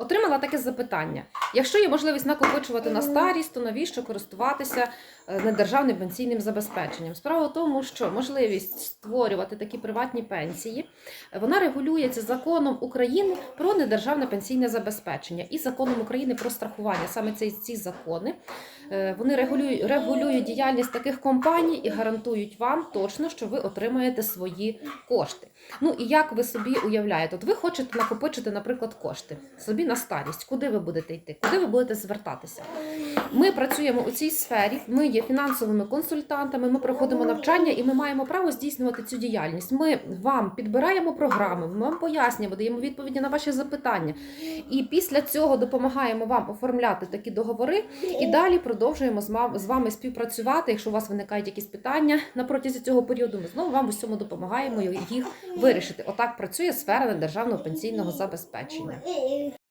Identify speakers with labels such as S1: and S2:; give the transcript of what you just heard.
S1: Отримала таке запитання. Якщо є можливість накопичувати на старість, то навіщо користуватися е, недержавним пенсійним забезпеченням? Справа в тому, що можливість створювати такі приватні пенсії е, вона регулюється законом України про недержавне пенсійне забезпечення і законом України про страхування. Саме ці, ці закони е, вони регулюють, регулюють діяльність таких компаній і гарантують вам точно, що ви отримаєте свої кошти. Ну і як ви собі уявляєте, от ви хочете накопичити, наприклад, кошти собі на старість, куди ви будете йти, куди ви будете звертатися? Ми працюємо у цій сфері, ми є фінансовими консультантами, ми проходимо навчання і ми маємо право здійснювати цю діяльність. Ми вам підбираємо програми, ми вам пояснюємо, даємо відповіді на ваші запитання. І після цього допомагаємо вам оформляти такі договори і далі продовжуємо з вами співпрацювати. Якщо у вас виникають якісь питання на протязі цього періоду, ми знову вам у цьому допомагаємо їх вирішити. Отак працює сфера недержавного пенсійного забезпечення.